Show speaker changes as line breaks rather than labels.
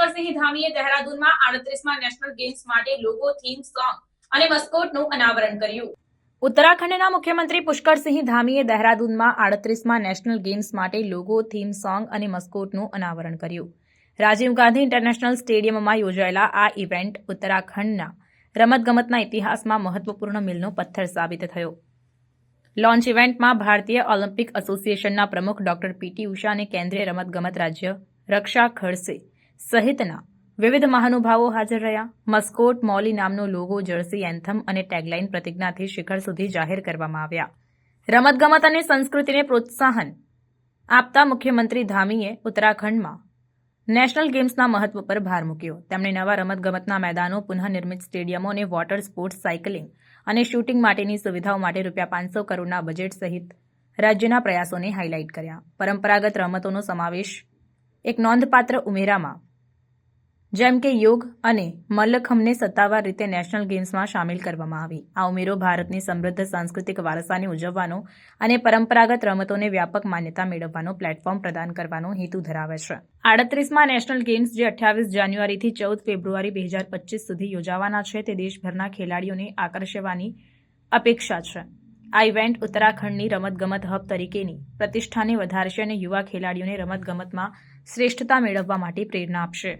પુષ્કરસિંહ ધામીએ દહેરાદૂનમાં આડત્રીસમાં નેશનલ ગેમ્સ માટે લોગો થીમ સોંગ અને મસ્કોટનું અનાવરણ કર્યું. ઉત્તરાખંડના મુખ્યમંત્રી પુષ્કરસિંહ ધામીએ દહેરાદૂનમાં આડત્રીસમાં નેશનલ ગેમ્સ માટે લોગો થીમ સોંગ અને મસ્કોટનું અનાવરણ કર્યું. રાજીવ ગાંધી ઇન્ટરનેશનલ સ્ટેડિયમમાં યોજાયેલા આ ઇવેન્ટ ઉત્તરાખંડના રમતગમતના ઇતિહાસમાં મહત્વપૂર્ણ મિલનો પથ્થર સાબિત થયો. લોન્ચ ઇવેન્ટમાં ભારતીય ઓલિમ્પિક એસોસિએશનના પ્રમુખ ડોક્ટર પીટી ઉષા અને કેન્દ્રીય રમતગમત રાજ્ય રક્ષા ખડસે સહિતના વિવિધ મહાનુભાવો હાજર રહ્યા. મસ્કોટ મોલી નામનો લોગો, જર્સી, એન્થમ અને ટેગલાઇન પ્રતિજ્ઞાથી શિખર સુધી જાહેર કરવામાં આવ્યા. રમતગમત અને સંસ્કૃતિને પ્રોત્સાહન આપતા મુખ્યમંત્રી ધામીએ ઉત્તરાખંડમાં નેશનલ ગેમ્સના મહત્વ પર ભાર મૂક્યો. તેમણે નવા રમતગમતના મેદાનો, પુનઃનિર્મિત સ્ટેડિયમો અને વોટર સ્પોર્ટ્સ સાયકલિંગ અને શૂટિંગ માટેની સુવિધાઓ માટે રૂપિયા પાંચસો કરોડના બજેટ સહિત રાજ્યના પ્રયાસોને હાઇલાઇટ કર્યા. પરંપરાગત રમતોનો સમાવેશ એક નોંધપાત્ર ઉમેરામાં જેમ કે યોગ અને મલ્લખમને સત્તાવાર રીતે નેશનલ ગેમ્સમાં સામેલ કરવામાં આવી. આ ઉમેરો ભારતની સમૃદ્ધ સાંસ્કૃતિક વારસાને ઉજવવાનો અને પરંપરાગત રમતોને વ્યાપક માન્યતા મેળવવાનો પ્લેટફોર્મ પ્રદાન કરવાનો હેતુ ધરાવે છે. આડત્રીસમાં નેશનલ ગેમ્સ જે અઠ્યાવીસ જાન્યુઆરીથી ચૌદ ફેબ્રુઆરી બે હજાર પચીસ સુધી યોજાવાના છે તે દેશભરના ખેલાડીઓને આકર્ષવાની અપેક્ષા છે. આ ઇવેન્ટ ઉત્તરાખંડની રમતગમત હબ તરીકેની પ્રતિષ્ઠાને વધારશે અને યુવા ખેલાડીઓને રમતગમતમાં શ્રેષ્ઠતા મેળવવા માટે પ્રેરણા આપશે.